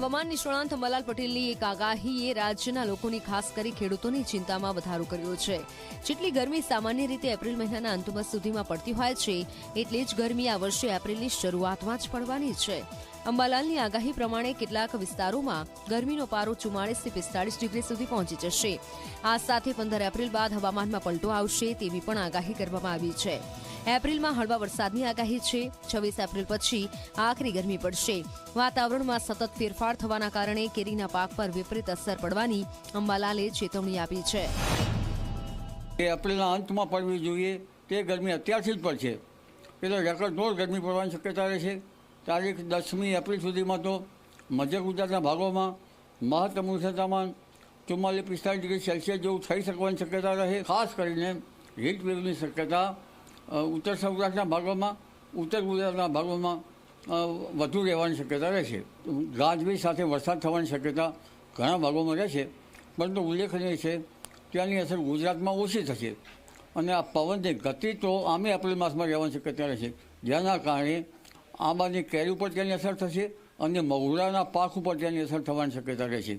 હવામાન નિષ્ણાંત અંબાલાલ પટેલની એક આગાહીએ રાજ્યના લોકોની ખાસ કરી ખેડૂતોની ચિંતામાં વધારો કર્યો છે. જેટલી ગરમી સામાન્ય રીતે એપ્રિલ મહિનાના અંતમાં સુધીમાં પડતી હોય છે, એટલી જ ગરમી આ વર્ષે એપ્રિલની શરૂઆતમાં જ પડવાની છે. અંબાલાલની આગાહી પ્રમાણે કેટલાક વિસ્તારોમાં ગરમીનો પારો ચુમ્માળીસથી પિસ્તાળીસ ડિગ્રી સુધી પહોંચી જશે. આ સાથે પંદર એપ્રિલ બાદ હવામાનમાં પલટો આવશે તેવી પણ આગાહી કરવામાં આવી છે. એપ્રિલમાં હળવા વરસાદની આગાહી છે. છવ્વીસ એપ્રિલ પછી આકરી ગરમી પડશે. વાતાવરણમાં સતત ફેરફાર થવાના કારણે કેરીના પાક પર વિપરીત અસર પડવાની અંબાલાલે ચેતવણી આપી છે. એપ્રિલના અંતમાં પડવી જોઈએ તે ગરમી અત્યારથી જ પડશે. પેલો રેકોર્ડ તોડ ગરમી પડવાની શક્યતા રહે છે. તારીખ દસમી એપ્રિલ સુધીમાં તો મધ્ય ગુજરાતના ભાગોમાં મહત્તમ ઉષ્ણ તાપમાન ચુમ્માલીસ પિસ્તાલીસ ડિગ્રી સેલ્સિયસ જેવું થઈ શકવાની શક્યતા રહે, ખાસ કરીને હીટ વેવની શક્યતા ઉત્તર સૌરાષ્ટ્રના ભાગોમાં, ઉત્તર ગુજરાતના ભાગોમાં વધુ રહેવાની શક્યતા રહેશે. ગાજવીજ સાથે વરસાદ થવાની શક્યતા ઘણા ભાગોમાં રહેશે. પરંતુ ઉલ્લેખનીય છે ત્યાંની અસર ગુજરાતમાં ઓછી થશે. અને આ પવનની ગતિ તો આમે એપ્રિલ માસમાં રહેવાની શક્યતા રહેશે. જેના કારણે આંબાની કેરી ઉપર તેની અસર થશે અને મહુરાના પાક ઉપર તેની અસર થવાની શક્યતા રહેશે.